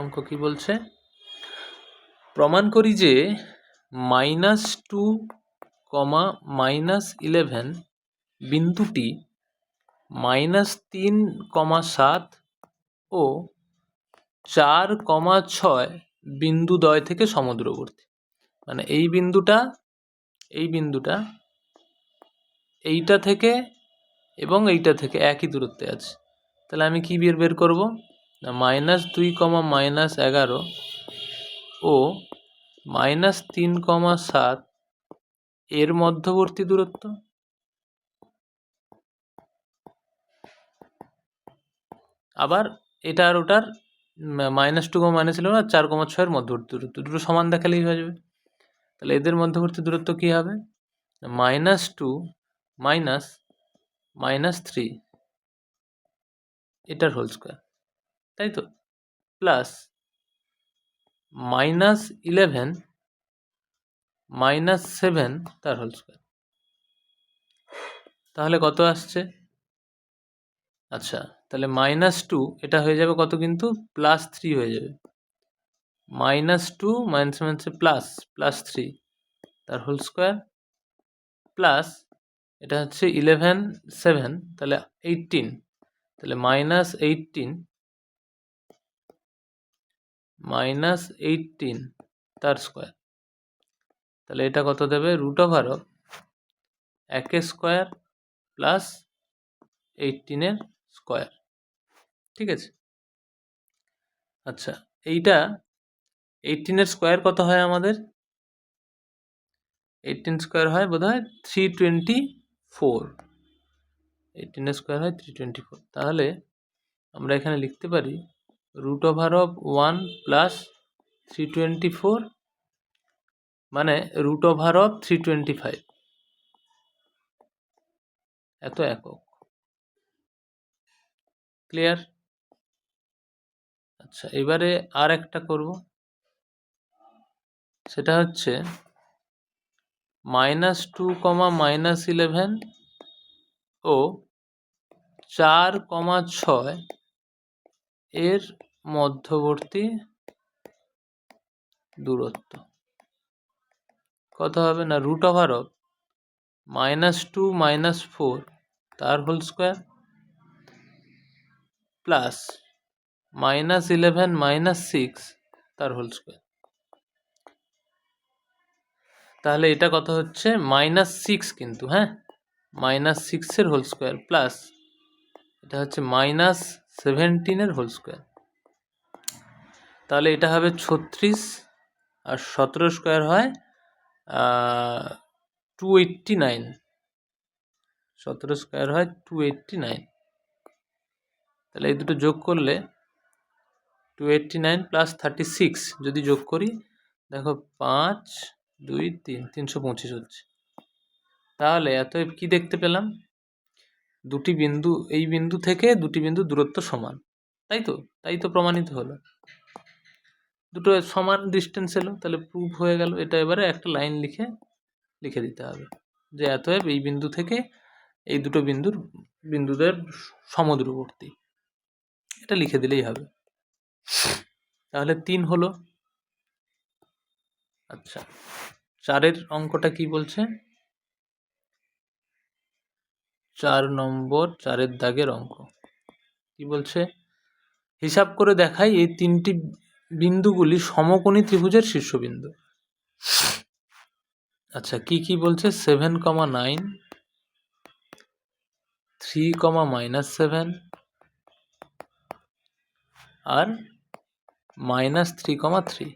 অঙ্ক কি বলছে? প্রমাণ করি যে minus two comma minus eleven বিন্দুটি মাইনাস তিন কমা সাত ও চার কমা ছয় বিন্দুদ্বয় থেকে সমুদ্রবর্তী। মানে এই বিন্দুটা এই বিন্দুটা এইটা থেকে এবং এইটা থেকে একই দূরত্বে আছে। তাহলে আমি কি বের বের করব? মাইনাস দুই কমা মাইনাস এগারো ও মাইনাস তিন কমা সাত এর মধ্যবর্তী দূরত্ব? আবার এটা আর ওটার minus two comma minus eleven আর চার কমা ছয়ের মধ্যবর্তী দূরত্ব। দুটো সমান দেখালেই হয়ে যাবে। তাহলে এদের মধ্যবর্তী দূরত্ব কী হবে? Minus two minus minus three, এটার হোল স্কোয়ার। তাই তো? Plus minus eleven minus seven তার হোল স্কোয়ার তাহলে কত আসছে? আচ্ছা তাহলে মাইনাস টু এটা হয়ে যাবে কত কিন্তু? প্লাস থ্রি হয়ে যাবে। মাইনাস টু মাইনাস মাইনাসে প্লাস প্লাস থ্রি তার হোল স্কোয়ার প্লাস এটা হচ্ছে ইলেভেন সেভেন তাহলে এইটিন তাহলে মাইনাস এইটিন মাইনাস এইটিন তার স্কোয়ার। তাহলে এটা কত দেবে? রুট ওভার অফ একে স্কোয়ার প্লাস এইটিনের স্কোয়ার। ঠিক আছে? আচ্ছা এইটা এইটিনের স্কোয়ার কত হয় আমাদের? এইটিন স্কোয়ার হয় বোধ হয় থ্রি টোয়েন্টি ফোর এইটিনের স্কোয়ার হয় থ্রি টোয়েন্টি ফোর তাহলে আমরা এখানে লিখতে পারি root over of one plus three twenty four মানে root over of three twenty five এত একক। ক্লিয়ার আচ্ছা এবারে আর একটা করব। সেটা হচ্ছে minus two comma minus eleven ও চার কমা ছয় এর মধ্যবর্তী দূরত্ব। কত হবে না root over of minus two minus four তার whole square plus minus eleven minus six তার হোল স্কোয়ার তাহলে এটা কত হচ্ছে মাইনাস সিক্স কিন্তু হ্যাঁ? মাইনাস সিক্সের হোল স্কোয়ার প্লাস এটা হচ্ছে মাইনাস সেভেন্টিনের হোল স্কোয়ার তাহলে এটা হবে ছত্রিশ আর সতেরো স্কোয়ার হয় টু এইট্টি নাইন সতেরো স্কোয়ার হয় টু এইট্টি নাইন তাহলে এই দুটো যোগ করলে two eighty nine plus thirty six যদি যোগ করি, দেখো পাঁচ, দুই, তিন, তিনশো পঁচিশ হচ্ছে। তাহলে এত কি দেখতে পেলাম? দুটি বিন্দু, এই বিন্দু থেকে দুটি বিন্দু দূরত্ব সমান। তাই তো? তাই তো প্রমাণিত হলো। দুটো সমান ডিস্টেন্স এলো, তাহলে প্রুভ হয়ে গেল। এটা এবারে একটা লাইন লিখে লিখে দিতে হবে। যে এতএব এই বিন্দু থেকে এই দুটো বিন্দুর, বিন্দুদের সমদূরবর্তী। এটা লিখে দিলেই হবে। তাহলে তিন হলো। আচ্ছা চারের অঙ্কটা কি বলছে? চার নম্বর, চারের দাগের অঙ্ক। কি বলছে? হিসাব করে দেখাই এই তিনটি বিন্দুগুলি সমকোণী ত্রিভুজের শীর্ষবিন্দু। আচ্ছা কি কি বলছে? Seven comma nine three comma minus seven আর মাইনাস থ্রি কমা থ্রি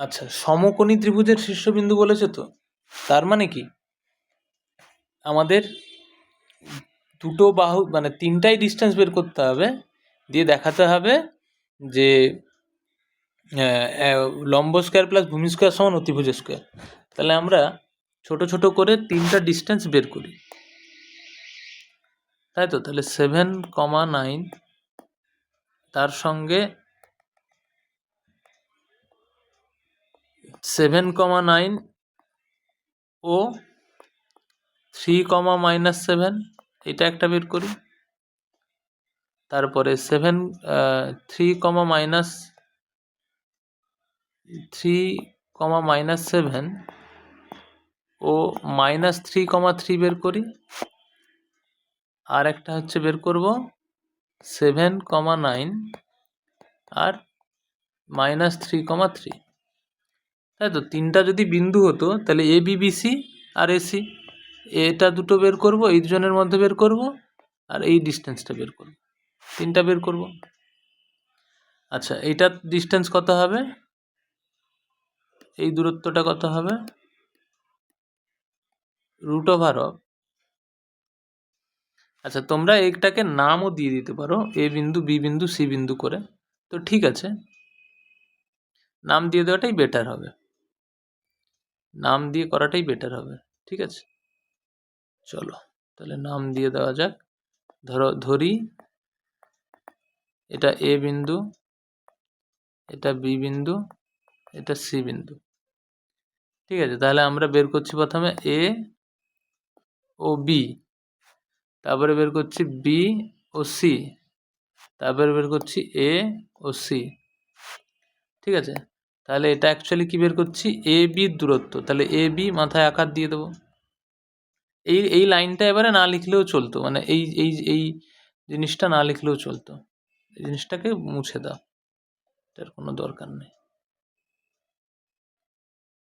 আচ্ছা সমকোণী ত্রিভুজের শীর্ষবিন্দু বলেছে তো? তার মানে কি? আমাদের দুটো বাহু মানে তিনটাই ডিস্টেন্স বের করতে হবে, দিয়ে দেখাতে হবে যে লম্ব স্কোয়ার প্লাস ভূমি স্কোয়ার সমান অতিভুজ স্কোয়ার তাহলে আমরা ছোট ছোট করে তিনটা ডিস্টেন্স বের করি। তাই তো? তাহলে সেভেন কমা নাইন তার সঙ্গে সেভেন কমা নাইন ও থ্রি কমা মাইনাস সেভেন এটা একটা বের করি। তারপরে seven three comma minus three comma minus seven ও মাইনাস থ্রি কমা থ্রি বের করি। আর একটা হচ্ছে বের করব সেভেন কমা নাইন আর মাইনাস থ্রি কমা থ্রি তাই তো, তিনটা যদি বিন্দু হতো, তাহলে এ বি বি সি আর এসি এটা দুটো বের করব, এই দুজনের মধ্যে বের করব আর এই ডিস্টেন্সটা বের করব। তিনটা বের করব। আচ্ছা এইটার ডিস্টেন্স কত হবে? এই দূরত্বটা কত হবে? রুট ওভার অফ আচ্ছা তোমরা এইটাকে নামও দিয়ে দিতে পারো, এ বিন্দু, বি বিন্দু, সি বিন্দু করে। তো ঠিক আছে। নাম দিয়ে দেওয়াটাই বেটার হবে। নাম দিয়ে করাটাই বেটার হবে। ঠিক আছে? চলো, তাহলে নাম দিয়ে দেওয়া যাক। ধরো, ধরি এটা এ বিন্দু, এটা বি বিন্দু, এটা সি বিন্দু। ঠিক আছে, তাহলে আমরা বের করছি প্রথমে এ ও বি, তারপরে বের করছি বি ও সি, তারপরে বের করছি এ ও সি। ঠিক আছে, তাহলে এটা অ্যাকচুয়ালি কী বের করছি? এ বির দূরত্ব, তাহলে এ বি মাথায় আকার দিয়ে দেবো। এই এই লাইনটা এবারে না লিখলেও চলতো মানে এই এই এই জিনিসটা না লিখলেও চলতো। এই জিনিসটাকে মুছে দাও। এটার কোনো দরকার নেই।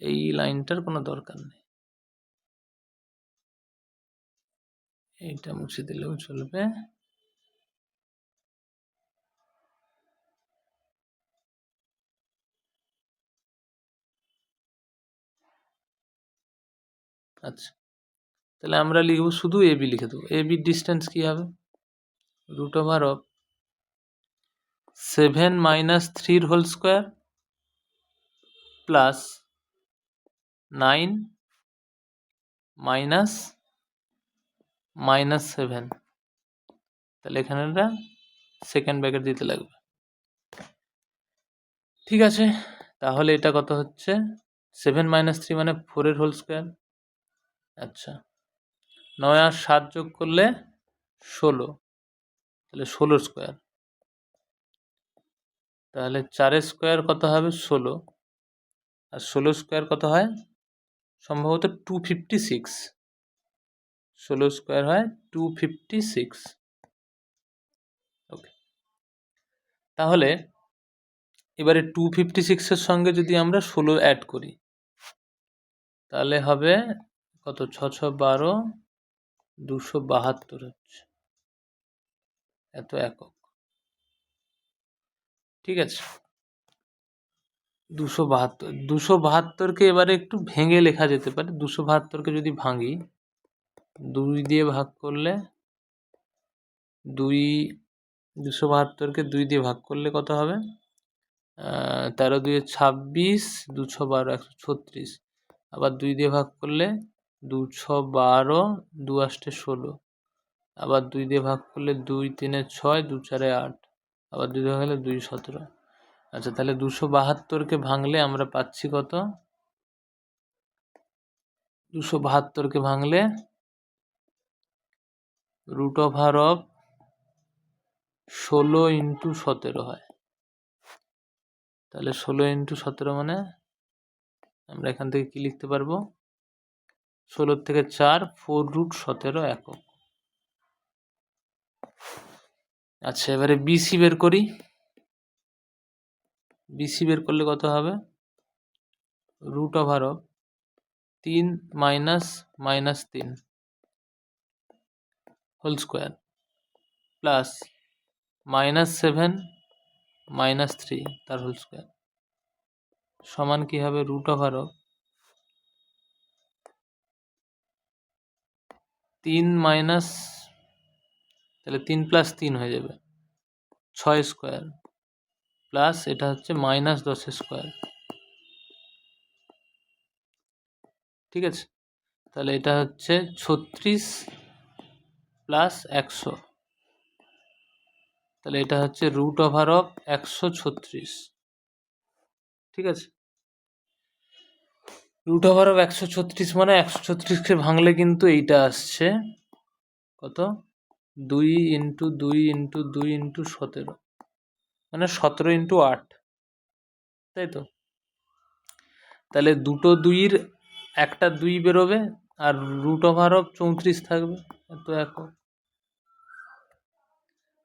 এই লাইনটার কোনো দরকার নেই। এইটা মুছে দিলেও চলবে। আচ্ছা। তাহলে আমরা লিখব শুধু এ বি লিখে দেবো। এ বির ডিস্টেন্স কী হবে? Root over of seven minus থ্রির whole square plus nine minus minus seven. তাহলে এখানে সেকেন্ড ব্র্যাকেট দিতে লাগবে। ঠিক আছে, তাহলে এটা কত হচ্ছে? সেভেন মাইনাস থ্রি মানে ফোরের হোল স্কোয়ার। আচ্ছা নয় আর সাত যোগ করলে ষোলো। তাহলে ষোলো স্কোয়ার। তাহলে চারের স্কোয়ার কত হবে? ষোলো। আর ষোলো স্কোয়ার কত হয়? সম্ভবত টু ফিফটি সিক্স ষোলো স্কোয়ার হয় টু ফিফটি সিক্স ওকে তাহলে এবারে টু ফিফটি সিক্সের সঙ্গে যদি আমরা ষোলো অ্যাড করি, তাহলে হবে কত? ছ ছ বারো। দুশো বাহাত্তর হচ্ছে। এত একক। ঠিক আছে? দুশো বাহাত্তর, দুশো বাহাত্তরকে এবারে একটু ভেঙে লেখা যেতে পারে। দুশো বাহাত্তরকে যদি ভাঙি, দুই দিয়ে ভাগ করলে, দুই, দুশো বাহাত্তরকে দুই দিয়ে ভাগ করলে কত হবে? তেরো দুয়ে ছাব্বিশ, দুশো বারো, একশো ছত্রিশ। আবার দুই দিয়ে ভাগ করলে, দুশো বারো দু আষ্টে ষোলো। আবার দুই দিয়ে ভাগ করলে দুই তিনে ছয় দু চারে আট। আবার দুই দিয়ে ভাগলে দুই সতেরো। আচ্ছা তাহলে দুশো বাহাত্তরকে ভাঙলে আমরা পাচ্ছি কত? দুশো বাহাত্তরকে ভাঙলে রুট ওভার অফ ষোলো ইন্টু সতেরো হয়। তাহলে ষোলো ইন্টু সতেরো মানে আমরা এখান থেকে কি লিখতে পারব? ষোলোর থেকে চার ফোর রুট সতেরো একক। আচ্ছা এবারে বিসি বের করি। বিসি বের করলে কত হবে? রুট ওভার অফ তিন মাইনাস মাইনাস তিন whole square plus minus seven minus three তার হোল স্কোয়ার সমান কী হবে? রুট ওভার অফ তিন মাইনাস তাহলে তিন প্লাস তিন হয়ে যাবে। ছয় স্কোয়ার প্লাস এটা হচ্ছে মাইনাস দশ স্কোয়ার ঠিক আছে? তাহলে এটা হচ্ছে ছত্রিশ প্লাস একশো। তাহলে এটা হচ্ছে রুট ওভার অফ একশো ছত্রিশ। ঠিক আছে? রুট ওভার অফ একশো ছত্রিশ মানে একশো ছত্রিশকে ভাঙলে কিন্তু এইটা আসছে। কত? দুই ইন্টু দুই ইন্টু দুই ইন্টু সতেরো। মানে সতেরো ইন্টু আট। তাই তো? তাহলে দুটো দুইয়ের একটা দুই বেরোবে আর রুট ওভার অফ চৌত্রিশ থাকবে। এত একক।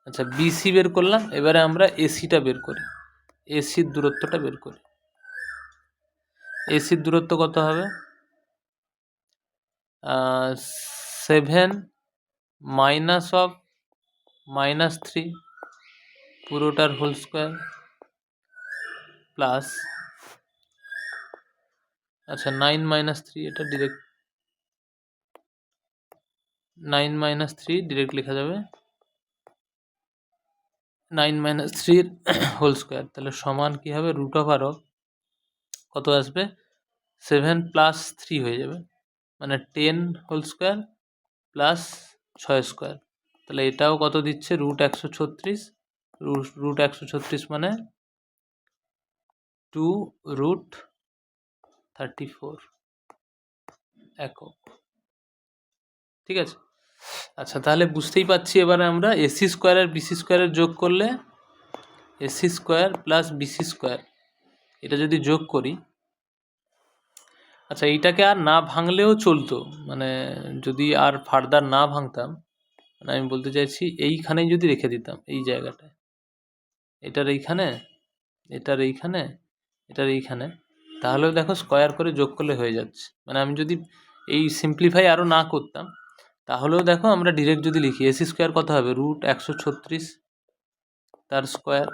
আচ্ছা বিসি বের করলাম। এবারে আমরা এসিটা বের করি। এসির দূরত্বটা বের করি। এসির দূরত্ব কত হবে? Seven minus of minus three পুরোটার হোল স্কোয়ার প্লাস আচ্ছা নাইন মাইনাস থ্রি এটা direct nine minus three direct লেখা যাবে নাইন মাইনাস থ্রির হোল স্কোয়ার তাহলে সমান কী হবে? রুট অফ কত আসবে? সেভেন প্লাস থ্রি হয়ে যাবে মানে টেন হোল স্কোয়ার প্লাস ছয় স্কোয়ার। তাহলে এটাও কত দিচ্ছে? রুট একশো ছত্রিশ। রুট একশো ছত্রিশ মানে টু রুট থার্টি ফোর একক। ঠিক আছে? আচ্ছা তাহলে বুঝতেই পারছি এবারে আমরা এসি স্কোয়ার আর বিসি স্কোয়ারের যোগ করলে AC square plus BC square. এটা যদি যোগ করি আচ্ছা এইটাকে আর না ভাঙলেও চলতো। মানে যদি আর ফার্দার না ভাঙতাম মানে আমি বলতে চাইছি এইখানেই যদি রেখে দিতাম, এই জায়গাটায়। এটার এইখানে এটার এইখানে এটার এইখানে, তাহলেও দেখো স্কোয়ার করে যোগ করলে হয়ে যাচ্ছে। মানে আমি যদি এই সিম্পলিফাই আরও না করতাম, তাহলেও দেখো আমরা ডিরেক্ট যদি লিখি এসি স্কোয়ার কত হবে? রুট একশো ছত্রিশ, তার স্কোয়ার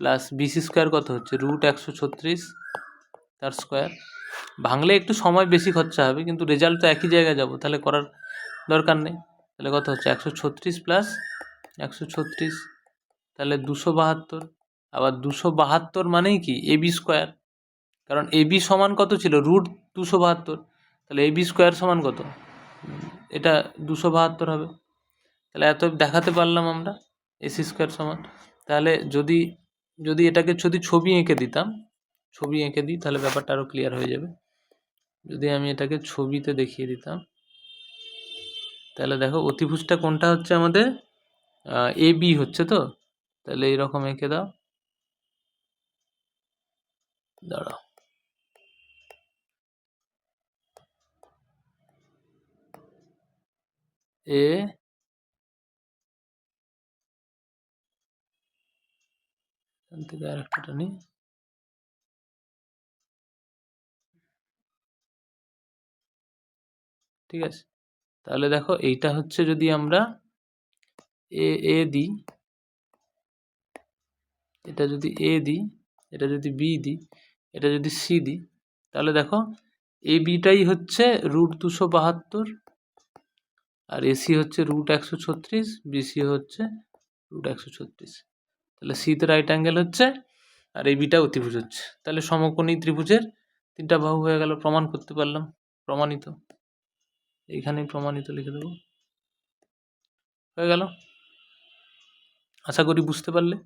প্লাস বিসি স্কোয়ার কত হচ্ছে? রুট একশো ছত্রিশ, তার স্কোয়ার ভাঙলে একটু সময় বেশি খরচা হবে, কিন্তু রেজাল্ট তো একই জায়গায় যাব, তাহলে করার দরকার নেই। তাহলে কত হচ্ছে? একশো ছত্রিশ প্লাস একশো ছত্রিশ, তাহলে দুশো বাহাত্তর। আবার দুশো বাহাত্তর মানেই কি? এবি স্কোয়ার কারণ এবি সমান কত ছিল? রুট দুশো বাহাত্তর। তাহলে এবি স্কোয়ার সমান কত? এটা দুশো বাহাত্তর হবে। তাহলে এত দেখাতে পারলাম আমরা এসি স্কোয়ার সমান। তাহলে যদি যদি এটাকে যদি ছবি এঁকে দিতাম ছবি এঁকে দিই, তাহলে ব্যাপারটা আরও ক্লিয়ার হয়ে যাবে। যদি আমি এটাকে ছবিতে দেখিয়ে দিতাম। তাহলে দেখো, অতিভুজটা কোনটা হচ্ছে আমাদের? এ বি হচ্ছে তো? তাহলে এইরকম এঁকে দাও। দাঁড়াও। এ এখান থেকে আরেকটা নিই। ঠিক আছে? তাহলে দেখো এইটা হচ্ছে যদি আমরা এ এ দিই, এটা যদি এ দিই, এটা যদি বি দিই, এটা যদি সি দিই, তাহলে দেখো এ বিটাই হচ্ছে রুট দুশো বাহাত্তর আর এসি হচ্ছে রুট একশো ছত্রিশ বিসি হচ্ছে রুট একশো ছত্রিশ। তাহলে সিতে রাইট অ্যাঙ্গেল হচ্ছে আর এই বিটা অতিভুজ হচ্ছে। তাহলে সমকোণী ত্রিভুজের তিনটা বাহু হয়ে গেল, প্রমাণ করতে পারলাম, প্রমাণিত। এইখানেই প্রমাণিত লিখে দেবো। হয়ে গেল? আশা করি বুঝতে পারলে।